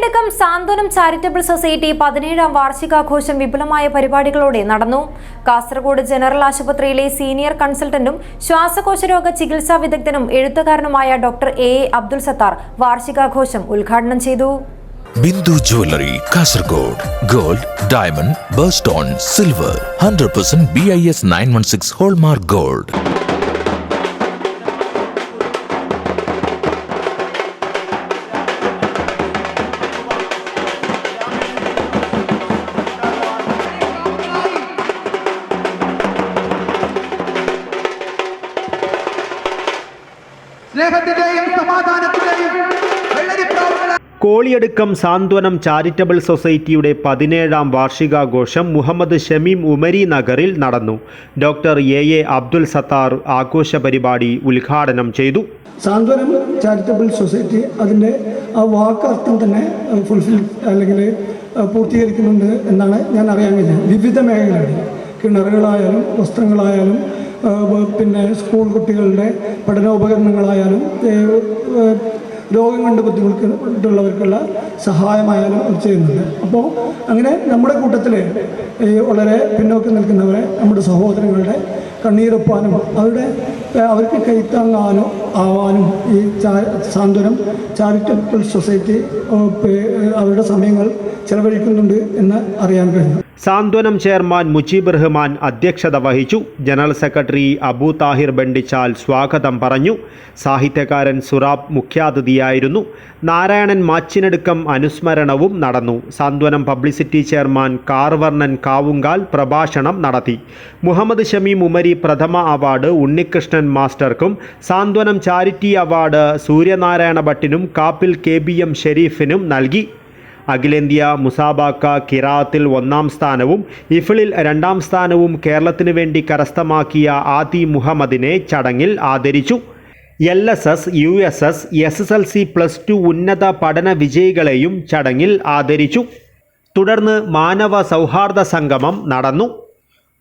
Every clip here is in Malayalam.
കോളിയടക്കം സാന്ത്വനം ചാരിറ്റബിൾ സൊസൈറ്റി പതിനേഴാം വാർഷികാഘോഷം വിപുലമായ പരിപാടികളോടെ നടന്നു. കാസർഗോഡ് ജനറൽ ആശുപത്രിയിലെ സീനിയർ കൺസൾട്ടന്റും ശ്വാസകോശ രോഗ ചികിത്സാ വിദഗ്ധനും എഴുത്തുകാരനുമായ doctor A A Abdul Sathar വാർഷികാഘോഷം ഉദ്ഘാടനം ചെയ്തു. Bindu jewellery Kasaragod. Gold diamond birthstone silver. Hundred percent B I S nine one six hallmark gold. സ്നേഹത്തിന്റെയും സമാധാനത്തിന്റെയും വെള്ളരിപ്രാവുകളെ കോളിയടുക്കം സാന്ത്വനം ചാരിറ്റബിൾ സൊസൈറ്റിയുടെ പതിനേഴാം വാർഷികാഘോഷം മുഹമ്മദ് ഷമീം ഉമരി നഗറിൽ നടന്നു. Doctor A A Abdul Sathar ആഘോഷ പരിപാടി ഉദ്ഘാടനം ചെയ്തു. സാന്ത്വനം ചാരിറ്റബിൾ സൊസൈറ്റി അതിന്റെ ആ വാക്കർത്ഥം തന്നെ ഫുൾഫിൽ അല്ലെങ്കിൽ പൂർത്തീകരിക്കുന്നുണ്ട് എന്നാണ് ഞാൻ അറിയാൻ കഴിഞ്ഞത്. വിവിധ മേഖലകളിൽ കിണറുകളായാലും വസ്ത്രങ്ങളായാലും പിന്നെ സ്കൂൾ കുട്ടികളുടെ പഠനോപകരണങ്ങളായാലും രോഗം കൊണ്ട് ബുദ്ധിമുട്ടുള്ളവർക്കുള്ള സഹായമായാലും അത് ചെയ്യുന്നുണ്ട്. അപ്പോൾ അങ്ങനെ നമ്മുടെ കൂട്ടത്തിൽ വളരെ പിന്നോക്കം നിൽക്കുന്നവരെ നമ്മുടെ സഹോദരങ്ങളുടെ കണ്ണീരൊപ്പാനും അവരുടെ അവർക്ക് കൈത്താങ്ങാനും ആവാനും ഈ ചാ സാന്ത്വനം ചാരിറ്റബിൾ സൊസൈറ്റി അവരുടെ സമയങ്ങൾ ചെലവഴിക്കുന്നുണ്ട് എന്ന് അറിയാൻ കഴിഞ്ഞു. സാന്ത്വനം ചെയർമാൻ മുജീബ് റഹ്മാൻ അധ്യക്ഷത വഹിച്ചു. ജനറൽ സെക്രട്ടറി അബു താഹിർ ബണ്ടിച്ചാൽ സ്വാഗതം പറഞ്ഞു. സാഹിത്യകാരൻ സുറാബ് മുഖ്യാതിഥിയായിരുന്നു. നാരായണൻ മാച്ചിനടുക്കം അനുസ്മരണവും നടന്നു. സാന്ത്വനം പബ്ലിസിറ്റി ചെയർമാൻ കാർവർണൻ കാവുങ്കാൽ പ്രഭാഷണം നടത്തി. മുഹമ്മദ് ഷമീം ഉമരി പ്രഥമ അവാർഡ് ഉണ്ണികൃഷ്ണൻ മാസ്റ്റർക്കും സാന്ത്വനം ചാരിറ്റി അവാർഡ് സൂര്യനാരായണ ഭട്ടിനും കാപ്പിൽ കെ ബി എം ഷെരീഫിനും നൽകി. അഖിലേന്ത്യാ മുസാബാക്ക കിറാത്തിൽ ഒന്നാം സ്ഥാനവും ഇഫിളിൽ രണ്ടാം സ്ഥാനവും കേരളത്തിനു വേണ്ടി കരസ്ഥമാക്കിയ ആദി മുഹമ്മദിനെ ചടങ്ങിൽ ആദരിച്ചു. L S S U S S S S L C plus two ഉന്നത പഠന വിജയികളെയും ചടങ്ങിൽ ആദരിച്ചു. തുടർന്ന് മാനവ സൗഹാർദ്ദ സംഗമം നടന്നു.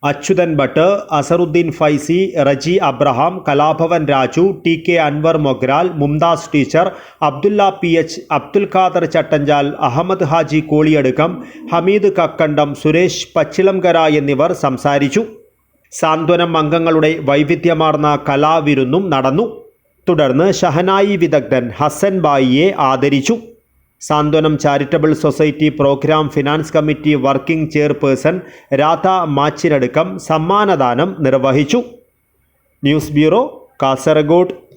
Achuthan Bhat Azharuddin Faizi Reji Abraham Kalabhavan Raju T K Anwar Mogral Mumtaz teacher Abdulla P H Abdul Khader Chattanchal Ahammed Haji Koliyadukkam Hameed Kakkandam Suresh Pachilamkara എന്നിവർ സംസാരിച്ചു. സാന്ത്വനം അംഗങ്ങളുടെ വൈവിധ്യമാർന്ന കലാവിരുന്നും നടന്നു. തുടർന്ന് ഷഹനായി വിദഗ്ധൻ ഹസൻ ബായിയെ ആദരിച്ചു. സാന്ത്വനം charitable society programme finance committee working chairperson Radha Machinadukkam സമ്മാനദാനം നിർവഹിച്ചു. News bureau Kasaragod.